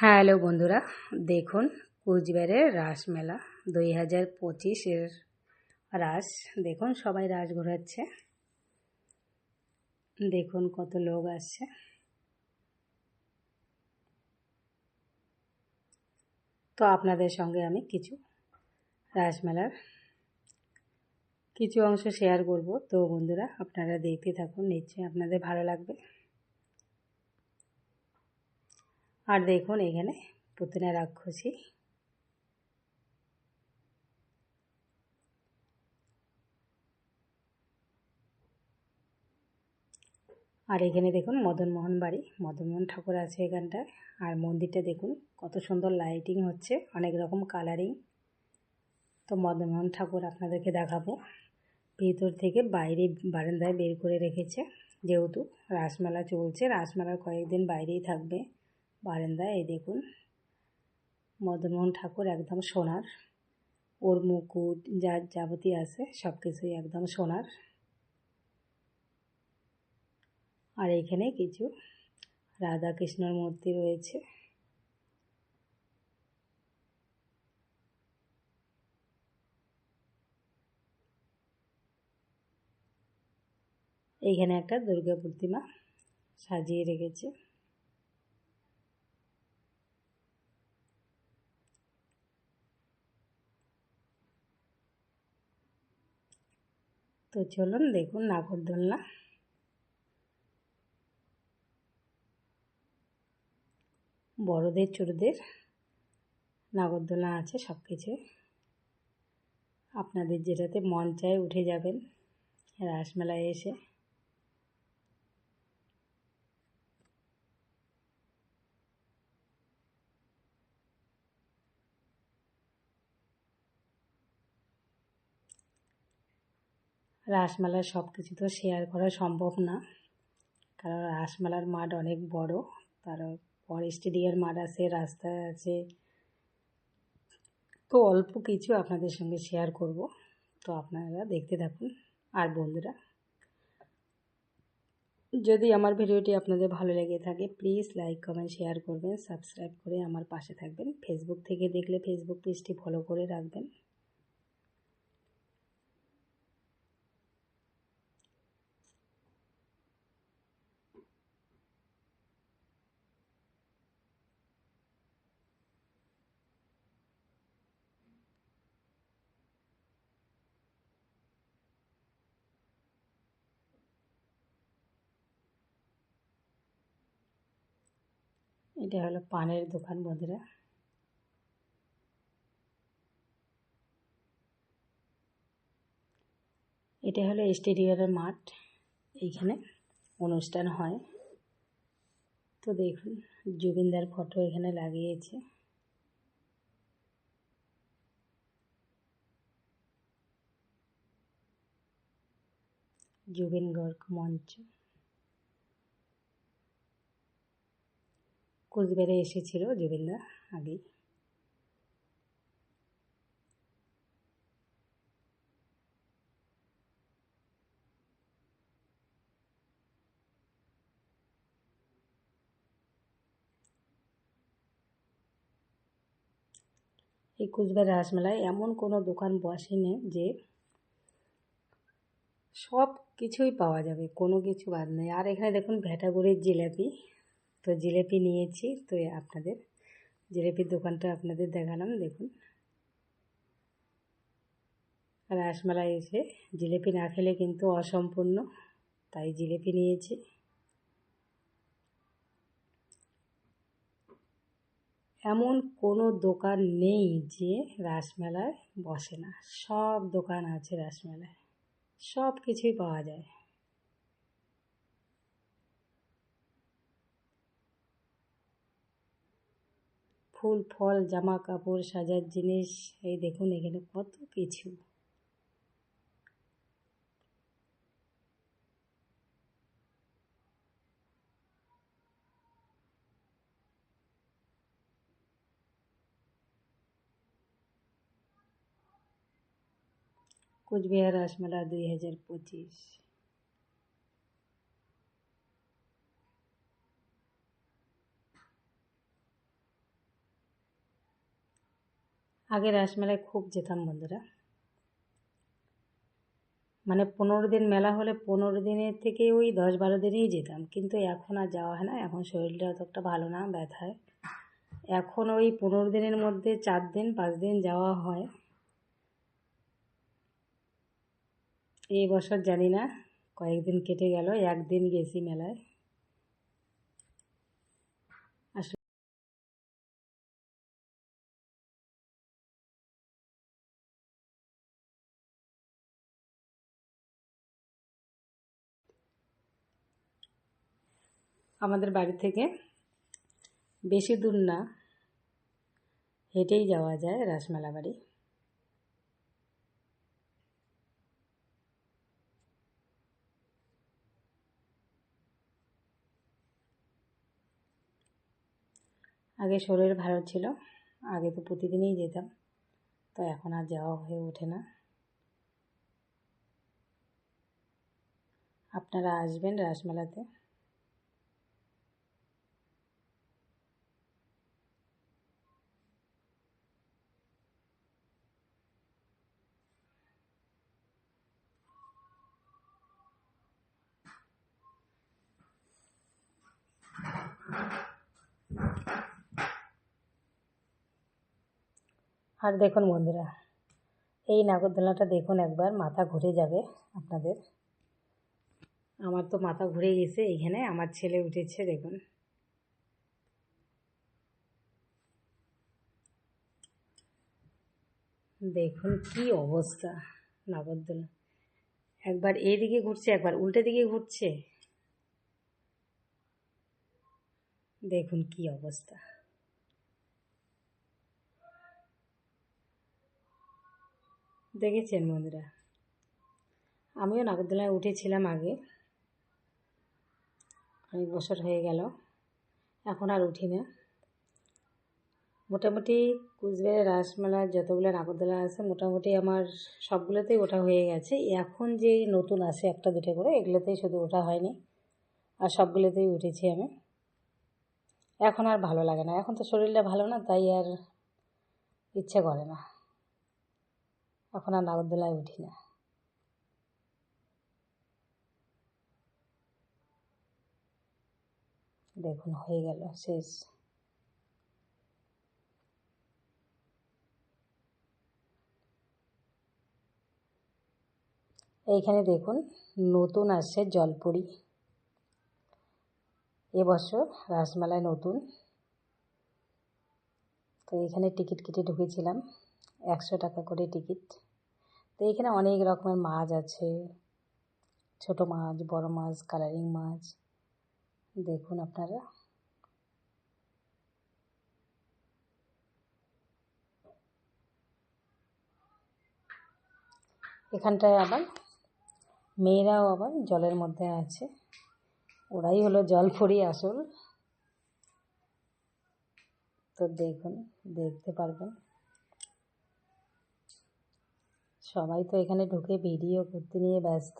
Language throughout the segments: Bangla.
হ্যালো বন্ধুরা, দেখুন কুচবিহারের রাসমেলা দুই হাজার পঁচিশের রাস। দেখুন সবাই রাস ঘোরাচ্ছে। দেখুন কত লোক আসছে। তো আপনাদের সঙ্গে আমি কিছু রাসমেলার কিছু অংশ শেয়ার করব। তো বন্ধুরা, আপনারা দেখতে থাকুন, নিশ্চয়ই আপনাদের ভালো লাগবে। আর দেখুন এখানে পুতনা রাক্ষসী। আর এখানে দেখুন মদনমোহন বাড়ি, মদনমোহন ঠাকুর আছে এখানটায়। আর মন্দিরটা দেখুন কত সুন্দর লাইটিং হচ্ছে, অনেক রকম কালারিং তো মদনমোহন ঠাকুর আপনাদেরকে দেখাবো। ভিতর থেকে বাইরে বারান্দায় বের করে রেখেছে, যেহেতু রাসমেলা চলছে, রাসমেলার কয়েকদিন বাইরেই থাকবে। বারান্দায়, এই দেখুন, মদনমোহন ঠাকুর একদম সোনার। ওর মুকুট যা যাবতীয় আছে সব কিছুই একদম সোনার। আর এখানে কিছু রাধা কৃষ্ণর মূর্তি রয়েছে। এইখানে একটা দুর্গা প্রতিমা সাজিয়ে রেখেছে। তো চলুন দেখুন নাগরদোলনা। বড়দের ছোটদের নাগরদোলনা আছে সব কিছু আপনাদের যেটাতে মন চায় উঠে যাবেন। রাসমেলায় এসে রাসমেলার সব কিছু তো শেয়ার করা সম্ভব না। কারণ রাসমেলার মাঠ অনেক বড় তারপর স্টেডিয়াম মাঠ আছে রাস্তা আছে। তো অল্প কিছু আপনাদের সঙ্গে শেয়ার করব। তো আপনারা দেখতে থাকুন। আর বন্ধুরা, যদি আমার ভিডিওটি আপনাদের ভালো লেগে থাকে প্লিজ লাইক কমেন্ট শেয়ার করবেন সাবস্ক্রাইব করে আমার পাশে থাকবেন। ফেসবুক থেকে দেখলে ফেসবুক পেজটি ফলো করে রাখবেন। এটা হলো পানের দোকান বন্ধুরা। এটা হলো স্টেডিয়ামের মাঠ, এইখানে অনুষ্ঠান হয়। তো দেখুন, জুবিনদার ফটো এখানে লাগিয়েছে। জুবিন গর্গ মঞ্চ। কোচবিহারে এসেছিল জুবিনদা আগেই এই কুচবিহার রাসমেলায় এমন কোনো দোকান বসেনি যে সব কিছুই পাওয়া যাবে, কোনো কিছু বাদ নেই। আর এখানে দেখুন ভ্যাটাগুড়ির জিলাপি তো জিলেপি নিয়েছি, তো আপনাদের, জিলেপির দোকানটা আপনাদের দেখালাম, দেখুন। রাসমেলায় এসে জিলেপি না খেলে কিন্তু অসম্পূর্ণ, তাই জিলেপি নিয়েছি। এমন কোনো দোকান নেই যে রাসমেলায় বসে না, সব দোকান আছে রাসমেলায়, সব কিছুই পাওয়া যায়। ফুল, ফল জামা কাপড় সাজার জিনিস, এই দেখুন এখানে কত কিছু। কোচবিহার রাসমেলা দুই হাজার পঁচিশ। আগে রাসমেলায় খুব যেতাম বন্ধুরা। মানে পনেরো দিন মেলা হলে পনেরো দিনের থেকে ওই দশ বারো দিনেই যেতাম। কিন্তু এখন আর যাওয়া হয় না, এখন শরীরটা অতটা ভালো না, ব্যথায়। এখন ওই পনেরো দিনের মধ্যে চার দিন, পাঁচ দিন যাওয়া হয়। এই বছর জানি না, কয়েকদিন কেটে গেল, একদিন গেছি মেলায় আসলে আমাদের বাড়ি থেকে বেশি দূর না হেঁটেই যাওয়া যায় রাসমেলা বাড়ি। আগে শরীর ভালো ছিল, আগে তো প্রতিদিনই যেতাম, তো এখন আর যাওয়া হয়ে ওঠে না। আপনারা আসবেন রাসমেলাতে। আর দেখুন বন্ধুরা, এই নাগরদোলনাটা দেখুন একবার, মাথা ঘুরে যাবে আপনাদের। আমার তো মাথা ঘুরে গেছে এইখানে আমার ছেলে উঠেছে, দেখুন। দেখুন কি অবস্থা নাগরদোলা একবার এইদিকে ঘুরছে, একবার উল্টে দিকে ঘুরছে। দেখুন কি অবস্থা। দেখেছেন বন্ধুরা? আমিও নাগরদোলায় উঠেছিলাম আগে। অনেক বছর হয়ে গেল, এখন আর উঠি না। মোটামুটি কুচবিহারের রাসমেলার যতগুলো নাগরদোলা আছে, মোটামুটি আমার সবগুলোতেই ওঠা হয়ে গেছে। এখন যে নতুন আছে একটা দুটো করে, এগুলোতেই শুধু ওঠা হয়নি। আর সবগুলোতেই উঠেছি আমি। এখন আর ভালো লাগে না। এখন তো শরীরটা ভালো না, তাই আর ইচ্ছে করে না। এখন আর নাগরদোলায় উঠি না। দেখুন, হয়ে গেল, শেষ। এইখানে দেখুন, নতুন আসছে জলপুরি। এবছর রাসমেলায় নতুন। তো এখানে টিকিট কেটে ঢুকেছিলাম, একশো টাকা করে টিকিট। তো এখানে অনেক রকমের মাছ আছে, ছোট মাছ, বড় মাছ কালারিং মাছ। দেখুন আপনারা। এখানটায় আবার মেয়েরাও আবার জলের মধ্যে আছে। ওরাই হলো জল ফুরি আসল। তো দেখুন, দেখতে পারবেন। সবাই তো এখানে ঢুকে ভিডিও করতে নিয়ে ব্যস্ত,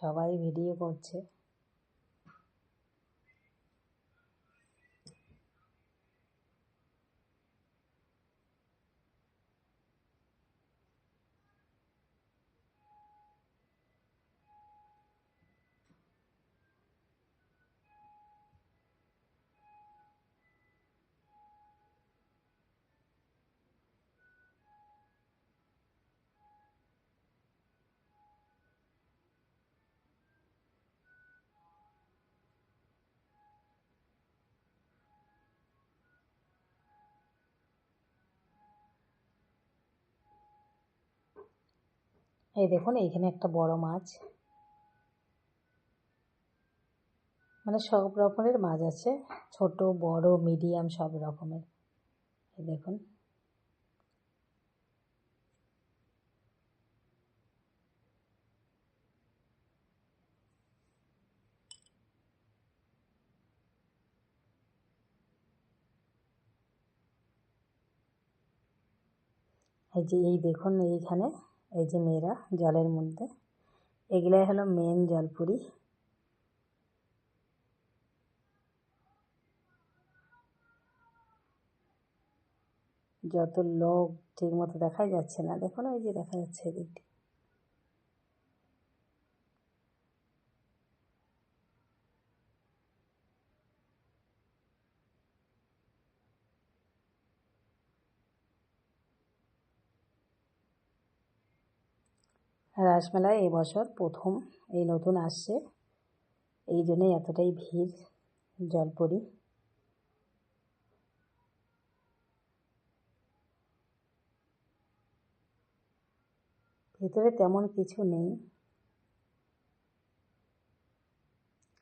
সবাই ভিডিও করছে। এই দেখুন, এইখানে একটা বড় মাছ। মানে সব রকমের মাছ আছে, ছোট, বড় মিডিয়াম সব রকমের। এই দেখুন। এই যে, এই দেখুন, এইখানে এই যে মেয়েরা জলের মধ্যে, এগুলাই হলো মেন জলপুরি। যত লোক ঠিক মতো দেখাই যাচ্ছে না দেখো না ওই যে দেখা যাচ্ছে এদিকটি। রাসমেলায় এবছর প্রথম এই নতুন আসছে। এই জন্যই এতটাই ভিড় জলপরি। ভেতরে তেমন কিছু নেই।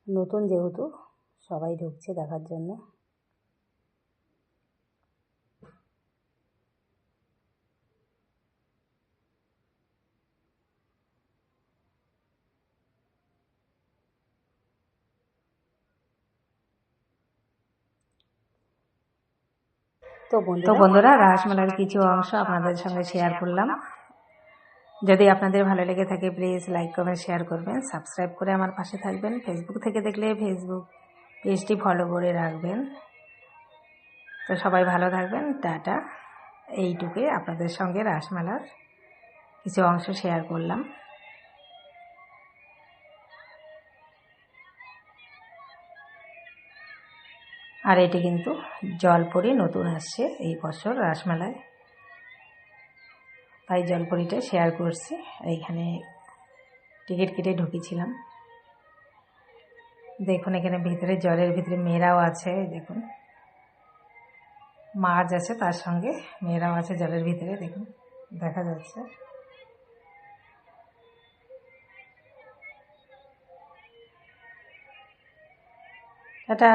নতুন যেহেতু সবাই ঢুকছে দেখার জন্য তো তো বন্ধুরা রাসমেলার কিছু অংশ আপনাদের সঙ্গে শেয়ার করলাম। যদি আপনাদের ভালো লেগে থাকে প্লিজ লাইক কমেন্ট শেয়ার করবেন। সাবস্ক্রাইব করে আমার পাশে থাকবেন। ফেসবুক থেকে দেখলে ফেসবুক পেজটি ফলো করে রাখবেন। তো সবাই ভালো থাকবেন। টাটা। এইটুকুই আপনাদের সঙ্গে রাসমেলার কিছু অংশ শেয়ার করলাম। আর এটি কিন্তু জলপরি নতুন আসছে এই বছর রাসমেলায় তাই জলপরিটা শেয়ার করছি। এইখানে টিকিট কেটে ঢুকেছিলাম। দেখুন, এখানে ভিতরে জলের ভিতরে মেয়েরাও আছে, দেখুন। মাছ আছে তার সঙ্গে, মেয়েরাও আছে জলের ভিতরে, দেখুন, দেখা যাচ্ছে। টাটা!